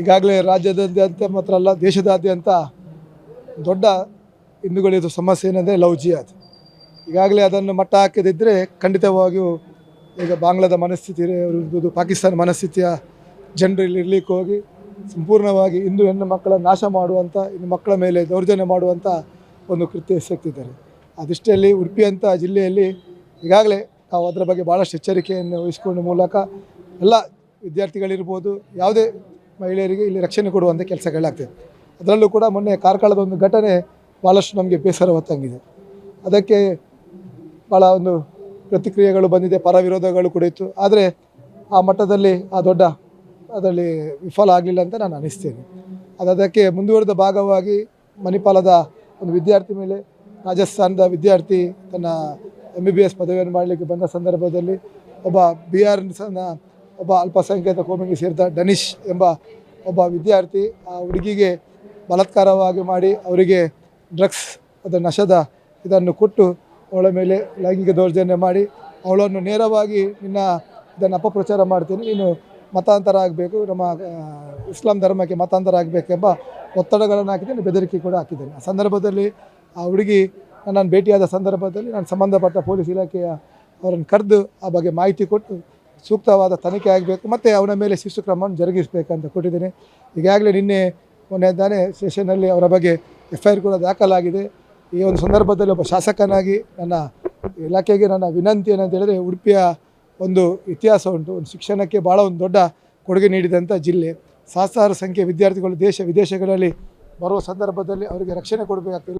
ಈಗಾಗಲೇ ರಾಜ್ಯದಾದ್ಯಂತ ಮಾತ್ರ ಅಲ್ಲ, ದೇಶದಾದ್ಯಂತ ದೊಡ್ಡ ಹಿಂದೂಗಳಿದ್ದು ಸಮಸ್ಯೆ ಏನಂದರೆ ಲವ್ ಜಿಯಾದ್. ಈಗಾಗಲೇ ಅದನ್ನು ಮಟ್ಟ ಹಾಕದಿದ್ದರೆ ಖಂಡಿತವಾಗಿಯೂ ಈಗ ಬಾಂಗ್ಲಾದ ಮನಸ್ಥಿತಿ ಇರ್ಬೋದು ಪಾಕಿಸ್ತಾನ ಮನಸ್ಥಿತಿಯ ಜನರು ಇಲ್ಲಿ ಇರ್ಲಿಕ್ಕೆ ಹೋಗಿ ಸಂಪೂರ್ಣವಾಗಿ ಹಿಂದೂ ಹೆಣ್ಣು ಮಕ್ಕಳ ನಾಶ ಮಾಡುವಂಥ ಇನ್ನು ಮಕ್ಕಳ ಮೇಲೆ ದೌರ್ಜನ್ಯ ಮಾಡುವಂಥ ಒಂದು ಕೃತ್ಯ ಎಸಗ್ತಿದ್ದಾರೆ. ಅದಿಷ್ಟಲ್ಲಿ ಉಡುಪಿಯಂಥ ಜಿಲ್ಲೆಯಲ್ಲಿ ಈಗಾಗಲೇ ನಾವು ಅದರ ಬಗ್ಗೆ ಭಾಳಷ್ಟು ಎಚ್ಚರಿಕೆಯನ್ನು ವಹಿಸಿಕೊಂಡ ಮೂಲಕ ಎಲ್ಲ ವಿದ್ಯಾರ್ಥಿಗಳಿರ್ಬೋದು, ಯಾವುದೇ ಮಹಿಳೆಯರಿಗೆ ಇಲ್ಲಿ ರಕ್ಷಣೆ ಕೊಡುವಂಥ ಕೆಲಸಗಳಾಗ್ತದೆ. ಅದರಲ್ಲೂ ಕೂಡ ಮೊನ್ನೆ ಕಾರ್ಕಳದ ಒಂದು ಘಟನೆ ಭಾಳಷ್ಟು ನಮಗೆ ಬೇಸರ ಹೊತ್ತಂಗಿದೆ. ಅದಕ್ಕೆ ಭಾಳ ಒಂದು ಪ್ರತಿಕ್ರಿಯೆಗಳು ಬಂದಿದೆ, ಪರ ವಿರೋಧಗಳು ಕೂಡ ಇತ್ತು. ಆದರೆ ಆ ಮಟ್ಟದಲ್ಲಿ ಆ ದೊಡ್ಡ ಅದರಲ್ಲಿ ವಿಫಲ ಆಗಲಿಲ್ಲ ಅಂತ ನಾನು ಅನಿಸ್ತೇನೆ. ಅದು ಅದಕ್ಕೆ ಮುಂದುವರೆದ ಭಾಗವಾಗಿ ಮಣಿಪಾಲದ ಒಂದು ವಿದ್ಯಾರ್ಥಿ ಮೇಲೆ ರಾಜಸ್ಥಾನದ ವಿದ್ಯಾರ್ಥಿ ತನ್ನ ಎಂ ಬಿ ಬಿ ಎಸ್ ಪದವಿಯನ್ನು ಮಾಡಲಿಕ್ಕೆ ಬಂದ ಸಂದರ್ಭದಲ್ಲಿ ಒಬ್ಬ ಬಿ ಆರ್ ಒಬ್ಬ ಅಲ್ಪಸಂಖ್ಯಾತ ಕೋಮಿಗೆ ಸೇರಿದ ಡನಿಶ್ ಎಂಬ ಒಬ್ಬ ವಿದ್ಯಾರ್ಥಿ, ಆ ಹುಡುಗಿಗೆ ಬಲತ್ಕಾರವಾಗಿ ಮಾಡಿ ಅವರಿಗೆ ಡ್ರಗ್ಸ್ ಅದರ ನಶದ ಇದನ್ನು ಕೊಟ್ಟು ಅವಳ ಮೇಲೆ ಲೈಂಗಿಕ ದೌರ್ಜನ್ಯ ಮಾಡಿ ಅವಳನ್ನು ನೇರವಾಗಿ ನಿನ್ನ ಇದನ್ನು ಅಪಪ್ರಚಾರ ಮಾಡ್ತೀನಿ, ನೀನು ಮತಾಂತರ ಆಗಬೇಕು, ನಮ್ಮ ಇಸ್ಲಾಂ ಧರ್ಮಕ್ಕೆ ಮತಾಂತರ ಆಗಬೇಕೆಂಬ ಒತ್ತಡಗಳನ್ನು ಹಾಕಿದ್ದೇನೆ, ಬೆದರಿಕೆ ಕೂಡ ಹಾಕಿದ್ದೇನೆ. ಆ ಸಂದರ್ಭದಲ್ಲಿ ಆ ಹುಡುಗಿ ನನ್ನನ್ನು ಭೇಟಿಯಾದ ಸಂದರ್ಭದಲ್ಲಿ ನಾನು ಸಂಬಂಧಪಟ್ಟ ಪೊಲೀಸ್ ಇಲಾಖೆಯ ಅವರನ್ನು ಕರೆದು ಆ ಬಗ್ಗೆ ಮಾಹಿತಿ ಕೊಟ್ಟು ಸೂಕ್ತವಾದ ತನಿಖೆ ಆಗಬೇಕು, ಮತ್ತು ಅವನ ಮೇಲೆ ಶಿಸ್ತು ಕ್ರಮವನ್ನು ಜರುಗಿಸಬೇಕಂತ ಕೊಟ್ಟಿದ್ದೀನಿ. ಈಗಾಗಲೇ ನಿನ್ನೆ ಮೊನ್ನೆ ತಾನೇ ಸೆಷನ್ನಲ್ಲಿ ಅವರ ಬಗ್ಗೆ ಎಫ್ ಐ ಆರ್ ಕೂಡ ದಾಖಲಾಗಿದೆ. ಈ ಒಂದು ಸಂದರ್ಭದಲ್ಲಿ ಒಬ್ಬ ಶಾಸಕನಾಗಿ ನನ್ನ ಇಲಾಖೆಗೆ ನನ್ನ ವಿನಂತಿ ಏನಂತ ಉಡುಪಿಯ ಒಂದು ಇತಿಹಾಸ ಉಂಟು, ಒಂದು ಶಿಕ್ಷಣಕ್ಕೆ ಭಾಳ ಒಂದು ದೊಡ್ಡ ಕೊಡುಗೆ ನೀಡಿದಂಥ ಜಿಲ್ಲೆ. ಸಹಸ್ರಾರು ಸಂಖ್ಯೆ ವಿದ್ಯಾರ್ಥಿಗಳು ದೇಶ ವಿದೇಶಗಳಲ್ಲಿ ಬರುವ ಸಂದರ್ಭದಲ್ಲಿ ಅವರಿಗೆ ರಕ್ಷಣೆ ಕೊಡಬೇಕಾಗ್ತದೆ.